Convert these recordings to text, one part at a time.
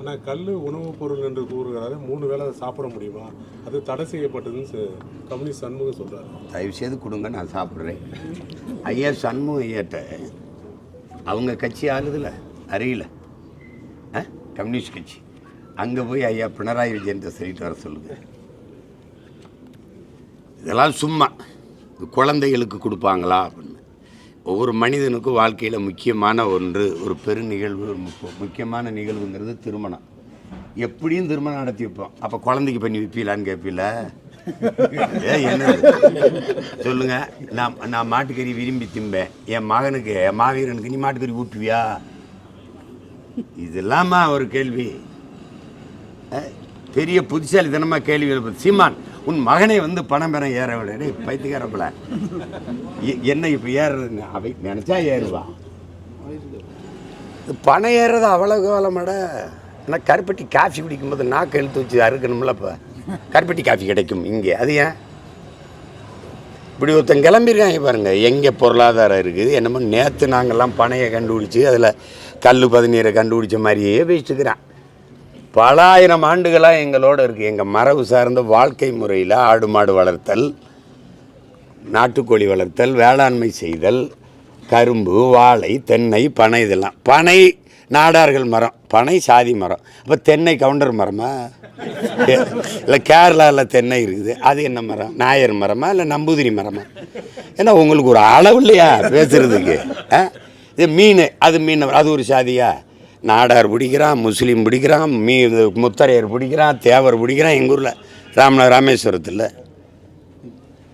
ஆனால் கல் உணவுப் பொருள் என்று கூறுகிறாரு மூணு வேளை அதை சாப்பிட முடியுமா? அது தடை செய்யப்பட்டதுன்னு கம்பெனி கம்யூனிஸ்ட் சண்முகம் சொல்கிறார் தயவு செய்து கொடுங்க நான் சாப்பிட்றேன். ஐயா சண்முகம் ஐயாட்ட அவங்க கட்சி ஆளுதில்ல அருகில். ஆ? கம்யூனிஸ்ட் கட்சி. அங்கே போய் ஐயா பினராயி விஜயன்ட்ட சொல்லிட்டு வர சொல்லுங்க. இதெல்லாம் சும்மா. குழந்தைகளுக்கு கொடுப்பாங்களா அப்படின்னு. ஒவ்வொரு மனிதனுக்கும் வாழ்க்கையில் முக்கியமான ஒன்று ஒரு பெரு நிகழ்வு ஒரு முக்கியமான நிகழ்வுங்கிறது திருமணம். எப்படியும் திருமணம் நடத்தி வைப்போம். அப்போ குழந்தைக்கு பண்ணி வைப்பீலான்னு கேட்பீல ஏ என்ன சொல்லுங்க. நான் நான் மாட்டுக்கறி விரும்பி திம்பேன். என் மகனுக்கு என் மாவீரனுக்கு நீ மாட்டுக்கறி ஊட்டுவியா? இதெல்லாமா ஒரு கேள்வி. பெரிய புத்திசாலித்தனமாக கேள்வி எழுப்புது. சீமான் உன் மகனை வந்து பணம் பெற ஏற விட. டேய் எ- என்ன இப்போ ஏறுறதுன்னு? அவை நினச்சா ஏறுவா. பணம் ஏறுறது அவ்வளோ காலமாட. ஆனால் கருப்பட்டி காஃபி குடிக்கும்போது நாக்கு எழுத்து வச்சு அறுக்கணும்ல இப்போ கருப்பட்டி காஃபி கிடைக்கும் இங்கே. அது ஏன்? இப்படி ஒருத்தன் கிளம்பியிருக்காங்க பாருங்கள் எங்கே பொருளாதாரம் இருக்குது என்னமோ நேற்று நாங்கள்லாம் பனையை கண்டுபிடிச்சி அதில் கல் பதினீரை கண்டுபிடிச்ச மாதிரியே பேசிட்டுக்கிறேன் பல ஆயிரம் ஆண்டுகளாக எங்களோட இருக்குது எங்கள் மரபு சார்ந்த வாழ்க்கை முறையில் ஆடு மாடு வளர்த்தல் நாட்டுக்கோழி வளர்த்தல் வேளாண்மை செய்தல் கரும்பு வாழை தென்னை பனை இதெல்லாம். பனை நாடார்கள் மரம் பனை சாதி மரம். அப்போ தென்னை கவுண்டர் மரமா? இல்லை கேரளாவில் தென்னை இருக்குது. அது என்ன மரம்? நாயர் மரமா? இல்லை நம்பூதிரி மரமா? ஏன்னா உங்களுக்கு ஒரு அளவு இல்லையா பேசுகிறதுக்கு ஆ? இது மீன் அது மீன் அது ஒரு சாதியா? நாடார் பிடிக்கிறான் முஸ்லீம் பிடிக்கிறான் மீ இது முத்தரையர் பிடிக்கிறான் தேவர் பிடிக்கிறான் எங்கள் ஊரில்? ராமநாத ராமேஸ்வரத்தில்.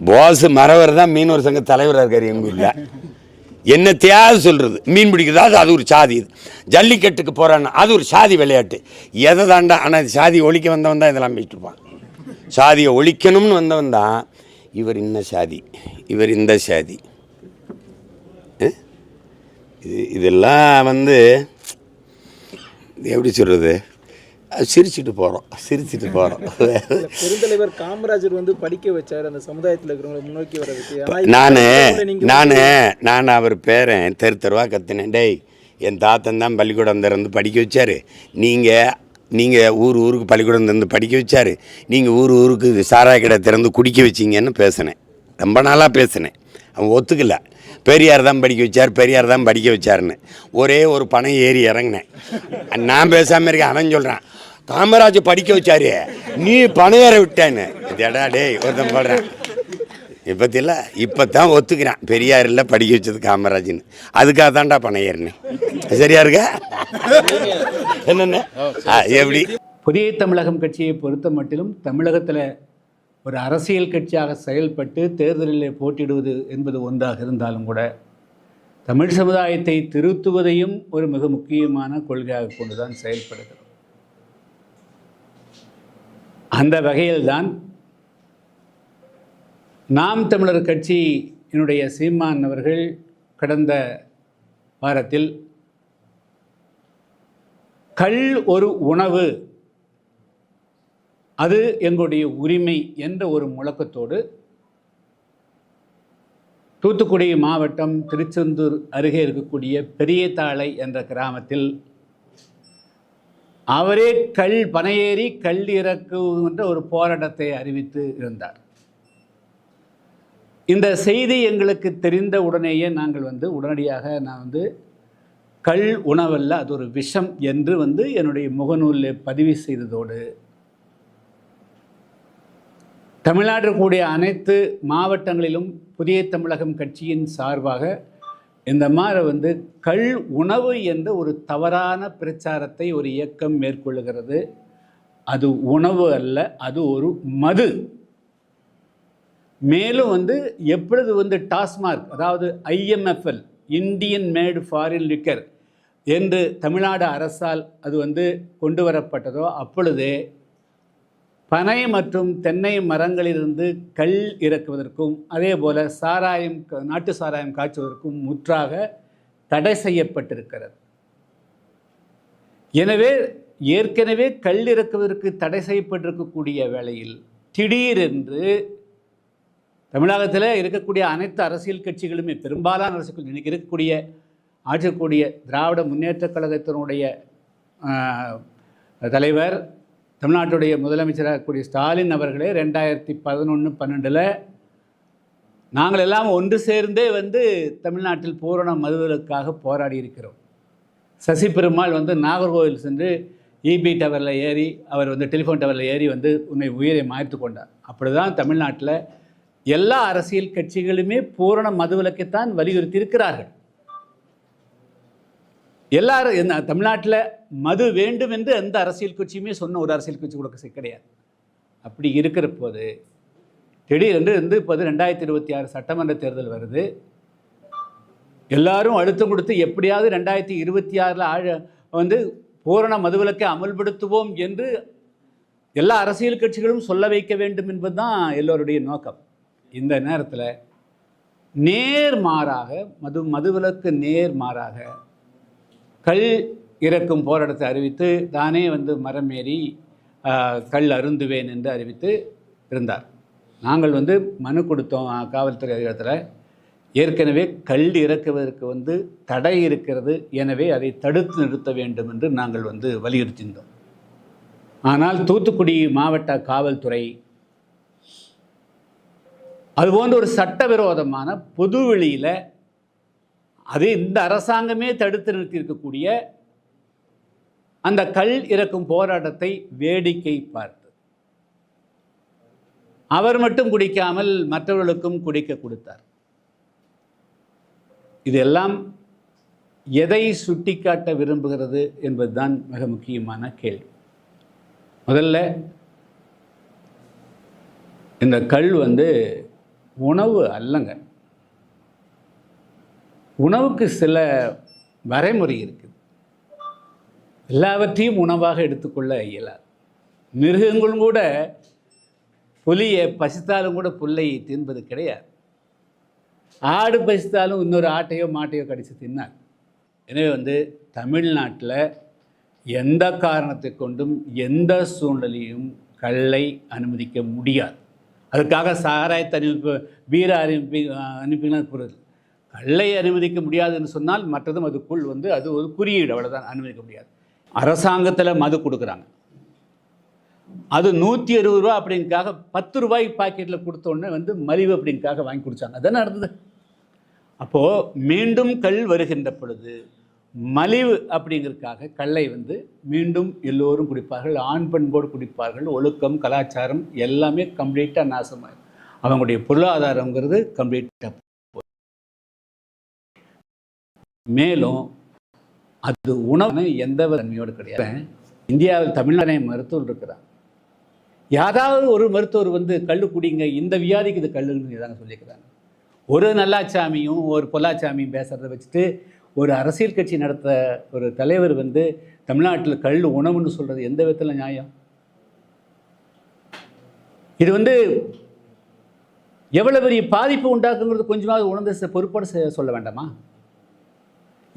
போஸ் மறவர் தான் மீனவர் சங்க தலைவராக இருக்கார் எங்கள் ஊரில். என்ன தேவை சொல்கிறது மீன் பிடிக்கிறதா அது அது ஒரு சாதி இது. ஜல்லிக்கட்டுக்கு போகிறான்னா அது ஒரு சாதி விளையாட்டு. எதை தாண்டா ஆனால் சாதி ஒழிக்க வந்தவன் தான் இதெல்லாம் பேசிட்டு இருப்பான். சாதியை ஒழிக்கணும்னு வந்தவன் தான் இவர் இந்த சாதி இவர் இந்த சாதி. இது இதெல்லாம் வந்து எப்படி சொல்கிறது சிரிச்சிட்டு போகிறோம் சிரிச்சிட்டு போகிறோம் பெருந்தலைவர் காமராஜர் வந்து படிக்க வச்சார். அந்த சமுதாயத்தில் இருக்கிறவங்களை முன்னோக்கி இப்ப நான் நான் நான் அவர் பேரன் தெரு தெருவாக கத்துனேன். டேய் என் தாத்தன் தான் பள்ளிக்கூடம் திறந்து படிக்க வச்சாரு. நீங்கள் நீங்கள் ஊர் ஊருக்கு பள்ளிக்கூடம் திறந்து படிக்க வச்சாரு. நீங்கள் ஊர் ஊருக்கு சாராய கடை திறந்து குடிக்க வச்சிங்கன்னு பேசினேன். ரொம்ப நாளாக பேசினேன். அவன் ஒத்துக்கல. பெரியார் தான் படிக்க வச்சார் பெரியார் தான் படிக்க வச்சாருன்னு. ஒரே ஒரு பணம் ஏறி இறங்கினேன். நான் பேசாமல் இருக்கேன் அவன் சொல்கிறான் காமராஜ் படிக்க வச்சாரு நீ பணம் ஏற விட்டேன்னு. இதடா டேய் ஒருத்தன் போடுறேன். இப்பத்தில இப்போ தான் ஒத்துக்கிறான். பெரியார் இல்லை படிக்க வச்சது காமராஜ்னு. அதுக்காக தான்டா பணம் ஏறினேன் சரியா இருக்கா? என்னென்ன? ஆ, எப்படி? புதிய தமிழகம் கட்சியை பொறுத்த மட்டிலும் தமிழகத்தில் ஒரு அரசியல் கட்சியாக செயல்பட்டு தேர்தலில் போட்டியிடுவது என்பது ஒன்றாக இருந்தாலும் கூட தமிழ் சமுதாயத்தை திருத்துவதையும் ஒரு மிக முக்கியமான கொள்கையாக கொண்டுதான் செயல்படுகிறோம். அந்த வகையில்தான் நாம் தமிழர் கட்சியினுடைய சீமான் அவர்கள் கடந்த வாரத்தில் கல் ஒரு உணவு அது எங்களுடைய உரிமை என்ற ஒரு முழக்கத்தோடு தூத்துக்குடி மாவட்டம் திருச்செந்தூர் அருகே இருக்கக்கூடிய பெரியதாளை என்ற கிராமத்தில் அவரே கல் பனையேறி கல் இறக்குகின்ற ஒரு போராட்டத்தை அறிவித்து இருந்தார். இந்த செய்தி எங்களுக்கு தெரிந்த உடனேயே நாங்கள் வந்து உடனடியாக நான் வந்து கல் உணவல்ல அது ஒரு விஷம் என்று வந்து என்னுடைய முகநூலில் பதிவு செய்ததோடு தமிழ்நாட்டில் கூடிய அனைத்து மாவட்டங்களிலும் புதிய தமிழகம் கட்சியின் சார்பாக இந்த மாதிரி வந்து கல் உணவு என்ற ஒரு தவறான பிரச்சாரத்தை ஒரு இயக்கம் மேற்கொள்ளுகிறது. அது உணவு அல்ல அது ஒரு மது. மேலும் வந்து எப்பொழுது வந்து டாஸ்மார்க் அதாவது IMFL Indian made foreign liquor என்று தமிழ்நாடு அரசால் அது வந்து கொண்டு வரப்பட்டதோ அப்பொழுதே பனை மற்றும் தென்னை மரங்களிலிருந்து கல் இறக்குவதற்கும் அதே போல் சாராயம் க- நாட்டு சாராயம் காய்ச்சுவதற்கும் முற்றாக தடை செய்யப்பட்டிருக்கிறது. எனவே ஏற்கனவே கல் இறக்குவதற்கு தடை செய்யப்பட்டிருக்கக்கூடிய வேளையில் திடீரென்று தமிழகத்தில் இருக்கக்கூடிய அனைத்து அரசியல் கட்சிகளுமே பெரும்பாலான அரசியல் கட்சி- இருக்கக்கூடிய ஆற்றக்கூடிய திராவிட முன்னேற்றக் கழகத்தினுடைய தலைவர் தமிழ்நாட்டுடைய முதலமைச்சராக கூடிய ஸ்டாலின் அவர்களே ரெண்டாயிரத்தி பதினொன்று பன்னெண்டில் நாங்கள் எல்லாம் ஒன்று சேர்ந்தே வந்து தமிழ்நாட்டில் பூரண மதுவிலக்காக போராடி இருக்கிறோம். சசி பெருமாள் வந்து நாகர்கோவில் சென்று இபி டவரில் ஏறி அவர் வந்து டெலிஃபோன் டவரில் ஏறி வந்து உன்னை உயிரை மாய்த்து கொண்டார். அப்படி தான் தமிழ்நாட்டில் எல்லா அரசியல் கட்சிகளுமே பூரண மதுவிலக்கைத்தான் வலியுறுத்தி இருக்கிறார்கள் எல்லாரும் என்ன தமிழ்நாட்டில் மது வேண்டும் என்று எந்த அரசியல் கட்சியுமே சொன்ன ஒரு அரசியல் கட்சி கூட கிடையாது. அப்படி இருக்கிற போது திடீரென்று வந்து இப்போது ரெண்டாயிரத்தி இருபத்தி ஆறு சட்டமன்ற தேர்தல் வருது. எல்லாரும் அழுத்தம் கொடுத்து எப்படியாவது ரெண்டாயிரத்தி இருபத்தி ஆறில் ஆழ வந்து பூரண மதுவிலக்கை அமல்படுத்துவோம் என்று எல்லா அரசியல் கட்சிகளும் சொல்ல வைக்க வேண்டும் என்பது தான் எல்லோருடைய நோக்கம். இந்த நேரத்தில் நேர் மாறாக மது மதுவிலக்கு நேர் மாறாக கல் இறக்கும் போராட்டத்தை அறிவித்து தானே வந்து மரம் ஏறி கல் அருந்துவேன் என்று அறிவித்து இருந்தார். நாங்கள் வந்து மனு கொடுத்தோம் காவல்துறை அதிகாரத்தில். ஏற்கனவே கல் இறக்குவதற்கு வந்து தடை இருக்கிறது எனவே அதை தடுத்து நிறுத்த வேண்டும் என்று நாங்கள் வந்து வலியுறுத்தியிருந்தோம் ஆனால் தூத்துக்குடி மாவட்ட காவல்துறை அதுபோன்ற ஒரு சட்டவிரோதமான பொதுவெளியில் அது இந்த அரசாங்கமே தடுத்து நிறுத்தியிருக்கக்கூடிய அந்த கல் இறக்கும் போராட்டத்தை வேடிக்கை பார்த்து. அவர் மட்டும் குடிக்காமல் மற்றவர்களுக்கும் குடிக்க கொடுத்தார். இதெல்லாம் எதை சுட்டிக்காட்ட விரும்புகிறது என்பதுதான் மிக முக்கியமான கேள்வி. முதல்ல இந்த கல் வந்து உணவு அல்லங்க. உணவுக்கு சில வரைமுறை இருக்குது எல்லாவற்றையும் உணவாக எடுத்துக்கொள்ள இயலாது. மிருகங்களும் கூட புலியை பசித்தாலும் கூட புல்லை தின்பது கிடையாது. ஆடு பசித்தாலும் இன்னொரு ஆட்டையோ மாட்டையோ கடித்து தின்னார் எனவே வந்து தமிழ்நாட்டில் எந்த காரணத்தை கொண்டும் எந்த சூழ்நிலையும் கல்லை அனுமதிக்க முடியாது. அதுக்காக சாராயத்தை அனுப்பி வீர அனுப்பி அனுப்பினா புரியுது கல்லை அனுமதிக்க முடியாதுன்னு சொன்னால் மற்றதும் அதுக்குள் வந்து அது ஒரு குறியீடு அவ்வளோதான் அனுமதிக்க முடியாது. அரசாங்கத்தில் மது கொடுக்குறாங்க. அது நூற்றி அறுபது ரூபா அப்படிங்காக பத்து ரூபாய் பாக்கெட்டில் கொடுத்தோடனே வந்து மலிவு அப்படிங்காக வாங்கி குடித்தாங்க அதானே நடந்தது? அப்போது மீண்டும் கல் வருகின்ற பொழுது மலிவு அப்படிங்கிறதுக்காக கல்லை வந்து மீண்டும் எல்லோரும் குடிப்பார்கள். ஆண் பெண்போடு குடிப்பார்கள். ஒழுக்கம் கலாச்சாரம் எல்லாமே கம்ப்ளீட்டாக நாசமாக அவங்களுடைய பொருளாதாரங்கிறது கம்ப்ளீட்டாக மேலும் அது உணவு எந்த தன்மையோடு கிடையாது. இந்தியாவில் தமிழ்நாடு மருத்துவர் இருக்கிறார். யாராவது ஒரு மருத்துவர் வந்து கல் குடிங்க இந்த வியாதிக்கு இது கல்லுன்னு தாங்க சொல்லியிருக்கிறாங்க ஒரு நல்லாச்சாமியும் ஒரு பொல்லாச்சாமியும் பேசுகிறத வச்சுட்டு ஒரு அரசியல் கட்சி நடத்த ஒரு தலைவர் வந்து தமிழ்நாட்டில் கல் உணவுன்னு சொல்கிறது எந்த விதத்தில் நியாயம்? இது வந்து எவ்வளோ பெரிய பாதிப்பு உண்டாக்குங்கிறது கொஞ்சமாவது உணர்ந்து பொறுப்பாடு சொல்ல வேண்டாமா?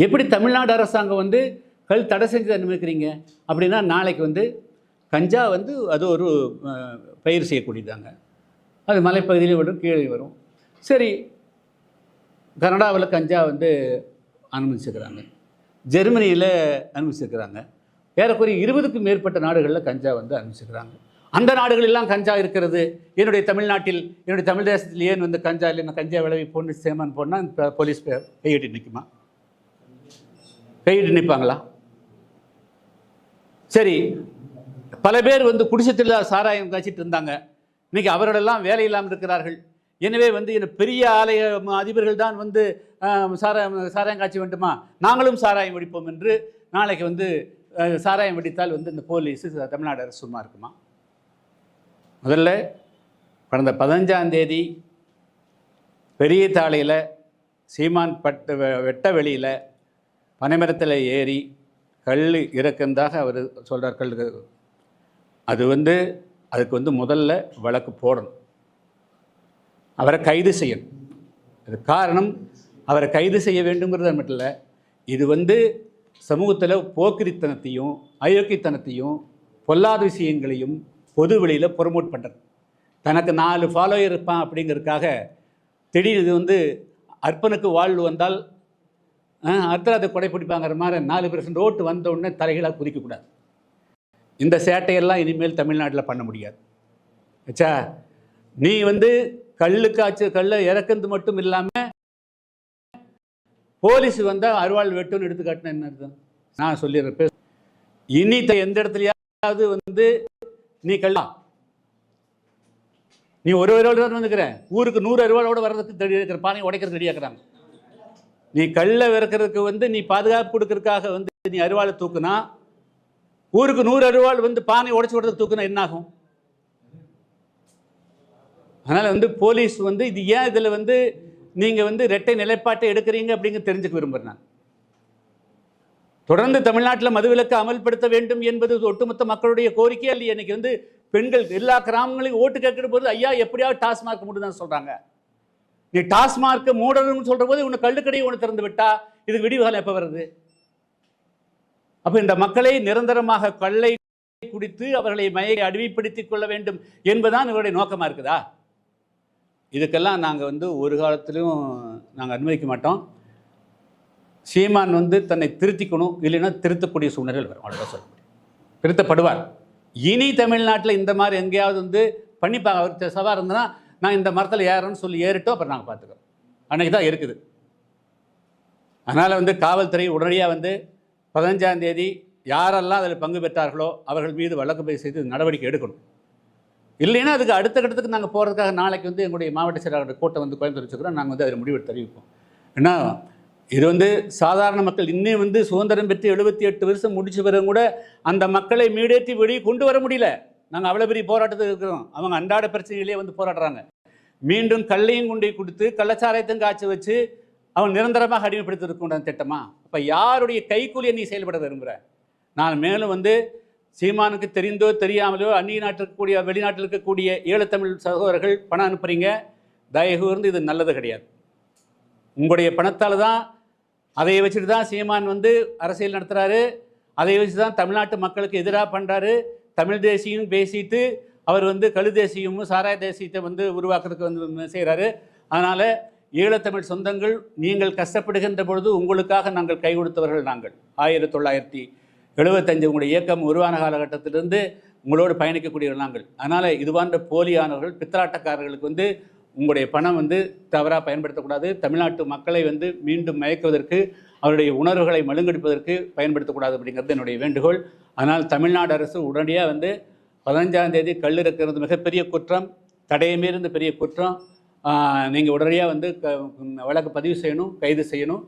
எப்படி தமிழ்நாடு அரசாங்கம் வந்து கல் தடை செஞ்சு அனுமதிக்கிறீங்க? அப்படின்னா நாளைக்கு வந்து கஞ்சா வந்து அது ஒரு பயிர் செய்யக்கூடியதாங்க. அது மலைப்பகுதியிலே வரும் கீழே வரும். சரி கனடாவில் கஞ்சா வந்து அனுமதிச்சிருக்கிறாங்க. ஜெர்மனியில் அனுமதிச்சிருக்கிறாங்க. ஏறக்குறைய இருபதுக்கும் மேற்பட்ட நாடுகளில் கஞ்சா வந்து அனுமதிச்சிருக்கிறாங்க. அந்த நாடுகளெல்லாம் கஞ்சா இருக்கிறது. என்னுடைய தமிழ்நாட்டில் என்னுடைய தமிழ் தேசத்தில் ஏன் வந்து கஞ்சா இல்லை நான் கஞ்சா விளைவிப்போன்னு சேமான் போனால் போலீஸ் கையெட்டி நிற்குமா கையிட்டு நிற்பாங்களா சரி பல பேர் வந்து குடிசத்தில் சாராயம் காய்ச்சிட்டு இருந்தாங்க. இன்னைக்கு அவர்களெல்லாம் வேலை இல்லாமல் இருக்கிறார்கள். எனவே வந்து என்ன பெரிய ஆலய அதிபர்கள் தான் வந்து சாராயம் சாராயம் காய்ச்சி வேண்டுமா? நாங்களும் சாராயம் வெடிப்போம் என்று நாளைக்கு வந்து சாராயம் வெடித்தால் வந்து இந்த போலீஸ் தமிழ்நாடு அரசு சும்மா இருக்குமா? முதல்ல கடந்த பதினஞ்சாம் தேதி பெரிய தாளையில் சீமான் பட்டு வெ- வெட்ட வெளியில் பனைமரத்தில் ஏறி கல் இறக்குந்தாக அவர் சொல்கிறார் கல் அது வந்து அதுக்கு வந்து முதல்ல வழக்கு போடணும். அவரை கைது செய்யணும். அது காரணம் அவரை கைது செய்ய வேண்டுங்கிறது மட்டும் இல்லை இது வந்து சமூகத்தில் போக்கிரித்தனத்தையும் அயோக்கியத்தனத்தையும் பொல்லாத விஷயங்களையும் பொது வெளியில் ப்ரொமோட் பண்ணுறது தனக்கு நாலு ஃபாலோயர் இருப்பான் அப்படிங்கிறதுக்காக திடீர் இது வந்து அற்பனுக்கு வாழ்வு வந்தால் அர்த்தராத்தை கொடை பிடிப்பாங்கிற மாதிரி நாலு பெர்சன்ட் ஓட்டு வந்த உடனே தலைகளாக குதிக்கக்கூடாது. இந்த சேட்டையெல்லாம் இனிமேல் தமிழ்நாட்டில் பண்ண முடியாது. ஆச்சா நீ வந்து கல்லு காய்ச்சு கல்லை இறக்குறது மட்டும் இல்லாமல் போலீஸ் வந்தால் அருவாள் வெட்டுன்னு எடுத்து என்ன அர்த்தம்? நான் சொல்லிடுறேன் இனி த- எந்த இடத்துலையாவது வந்து நீ கல்லா. நீ ஒரு அருவாள் தான் வந்துக்கிற. ஊருக்கு நூறு அருவாளோட வர்றதுக்கு ரெடி இருக்கிற பானை உடைக்கிறது ரெடியாக்குறாங்க. நீ கல்லை விறக்கிறதுக்கு வந்து நீ பாதுகாப்பு கொடுக்கறதுக்காக வந்து நீ அருவாளை தூக்குனா ஊருக்கு நூறு அருவாள் வந்து பானை உடைச்சு விடுறதுக்கு தூக்குனா என்னாகும் அதனால் வந்து போலீஸ் வந்து இது ஏன் இதில் வந்து நீங்கள் வந்து ரெட்டை நிலைப்பாட்டை எடுக்கிறீங்க அப்படிங்க தெரிஞ்சுக்க விரும்புகிறேன் நான். தொடர்ந்து தமிழ்நாட்டில் மதுவிலக்கு அமல்படுத்த வேண்டும் என்பது ஒட்டுமொத்த மக்களுடைய கோரிக்கை இல்லையே? இன்னைக்கு வந்து பெண்கள் எல்லா கிராமங்களையும் ஓட்டு கேட்கிற போது ஐயா எப்படியாவது டாஸ்மார்க் முடியுதுன்னு சொல்கிறாங்க நீ டாஸ்மார்க்கு மூடணும்னு சொல்கிற போது உன்னை கள்ளுக்கடையை ஒன்று திறந்து விட்டா இதுக்கு விடிவுகாலம் எப்போ வருது? அப்போ இந்த மக்களை நிரந்தரமாக கள்ளை குடித்து அவர்களை மயை அடிமைப்படுத்திக் கொள்ள வேண்டும் என்பதுதான் இவருடைய நோக்கமாக இருக்குதா? இதுக்கெல்லாம் நாங்கள் வந்து ஒரு காலத்திலும் நாங்கள் அனுமதிக்க மாட்டோம். சீமான் வந்து தன்னை திருத்திக்கணும் இல்லைன்னா திருத்தக்கூடிய சூழ்நிலைகள் வரும். அவ்வளோதான் சொல்ல முடியும். திருத்தப்படுவார். இனி தமிழ்நாட்டில் இந்த மாதிரி எங்கேயாவது வந்து பண்ணிப்பாங்க. அவர் சவா இருந்ததுன்னா நான் இந்த மரத்தில் ஏறேன்னு சொல்லி ஏறிட்டோம் அப்புறம் நாங்கள் பார்த்துக்கிறோம் அன்னைக்கு தான் இருக்குது. அதனால் வந்து காவல்துறை உடனடியாக வந்து பதினஞ்சாம் தேதி யாரெல்லாம் அதில் பங்கு பெற்றார்களோ அவர்கள் மீது வழக்கு பதிவு செய்து நடவடிக்கை எடுக்கணும். இல்லைன்னா அதுக்கு அடுத்த கட்டத்துக்கு நாங்கள் போகிறதுக்காக நாளைக்கு வந்து எங்களுடைய மாவட்ட செயலாளர் கூட்டம் வந்து கோயம்புத்தூர் வச்சுக்கிறோம். நாங்கள் வந்து அதில் முடிவு தெரிவிப்போம் ஏன்னா இது வந்து சாதாரண மக்கள் இன்னும் வந்து சுதந்திரம் பெற்று எழுபத்தி எட்டு வருஷம் முடிச்சு பிறகு கூட அந்த மக்களை மீடேற்றி வெளியே கொண்டு வர முடியல. நாங்கள் அவ்வளோ பெரிய போராட்டத்தில் இருக்கிறோம். அவங்க அன்றாட பிரச்சனைகளே வந்து போராடுறாங்க. மீண்டும் கல்லையும் கொண்டு கொடுத்து கள்ளச்சாராயத்தையும் காய்ச்சி வச்சு அவன் நிரந்தரமாக அடிமைப்படுத்திருக்கின்ற திட்டமா? அப்போ யாருடைய கைக்கூலியை நீ செயல்பட விரும்புகிற நான் மேலும் வந்து சீமானுக்கு தெரிந்தோ தெரியாமலோ அந்நிய நாட்டில் இருக்கக்கூடிய வெளிநாட்டில் இருக்கக்கூடிய ஈழத்தமிழ் சகோதரர்கள் பணம் அனுப்புறீங்க. தயவு இது நல்லது கிடையாது. உங்களுடைய பணத்தால் தான் அதை வச்சுட்டு தான் சீமான் வந்து அரசியல் நடத்துகிறாரு அதை வச்சு தான் தமிழ்நாட்டு மக்களுக்கு எதிராக பண்ணுறாரு தமிழ் தேசியம் பேசிட்டு அவர் வந்து கழு தேசியமும் சாராய தேசியத்தை வந்து உருவாக்குறதுக்கு வந்து செய்கிறாரு அதனால் ஈழத்தமிழ் சொந்தங்கள் நீங்கள் கஷ்டப்படுகின்ற பொழுது உங்களுக்காக நாங்கள் கை கொடுத்தவர்கள் நாங்கள். ஆயிரத்தி தொள்ளாயிரத்தி எழுபத்தஞ்சு உங்களுடைய இயக்கம் உருவான காலகட்டத்திலிருந்து உங்களோடு பயணிக்கக்கூடியவர்கள் நாங்கள். அதனால் இதுவான்ற போலியானவர்கள் பித்தலாட்டக்காரர்களுக்கு வந்து உங்களுடைய பணம் வந்து தவறாக பயன்படுத்தக்கூடாது. தமிழ்நாட்டு மக்களை வந்து மீண்டும் மயக்குவதற்கு அவருடைய உணர்வுகளை மழுங்கெடுப்பதற்கு பயன்படுத்தக்கூடாது அப்படிங்கிறது என்னுடைய வேண்டுகோள். ஆனால் தமிழ்நாடு அரசு உடனடியாக வந்து பதினஞ்சாம் தேதி கல் இருக்கிறது மிகப்பெரிய குற்றம் தடையை இருந்த பெரிய குற்றம். நீங்கள் உடனடியாக வந்து க வழக்கு பதிவு செய்யணும் கைது செய்யணும்.